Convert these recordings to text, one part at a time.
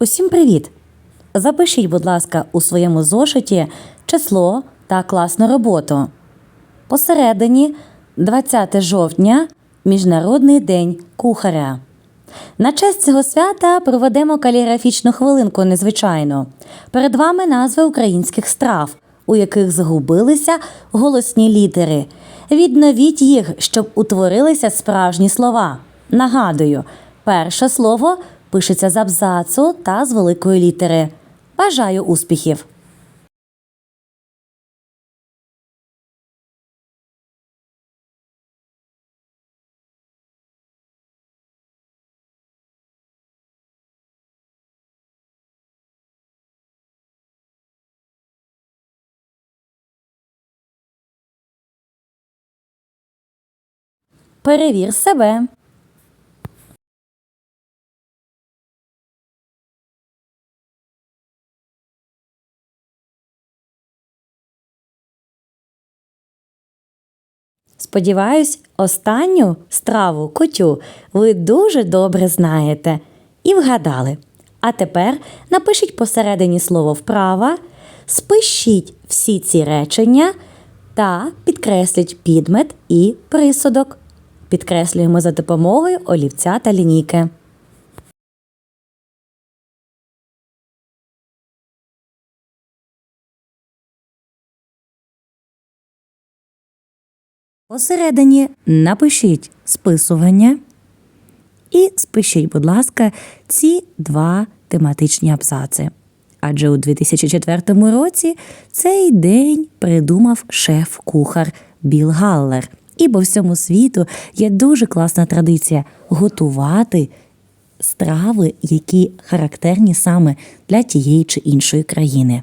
Усім привіт! Запишіть, будь ласка, у своєму зошиті число та класну роботу. Посередині 20 жовтня Міжнародний день кухаря. На честь цього свята проведемо каліграфічну хвилинку незвичайну. Перед вами назви українських страв, у яких загубилися голосні літери. Відновіть їх, щоб утворилися справжні слова. Нагадую, перше слово пишеться з абзацу та з великої літери. Бажаю успіхів! Перевір себе. Сподіваюсь, останню страву кутю ви дуже добре знаєте і вгадали. А тепер напишіть посередині слово вправа, спишіть всі ці речення та підкресліть підмет і присудок. Підкреслюємо за допомогою олівця та лінійки. Посередині напишіть списування і спишіть, будь ласка, ці два тематичні абзаци. Адже у 2004 році цей день придумав шеф-кухар Біл Галлер. І по всьому світу є дуже класна традиція готувати страви, які характерні саме для тієї чи іншої країни.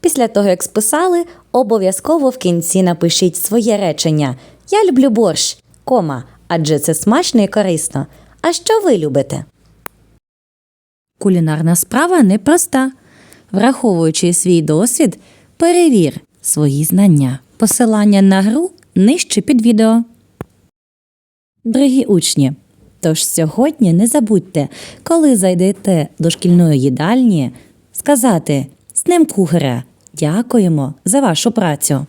Після того, як списали, обов'язково в кінці напишіть своє речення Я люблю борщ, кома, адже це смачно і корисно. А що ви любите? Кулінарна справа непроста. Враховуючи свій досвід, перевір свої знання. Посилання на гру нижче під відео. Дорогі учні, тож сьогодні не забудьте, коли зайдете до шкільної їдальні, сказати Днем кухаря. Дякуємо за вашу працю.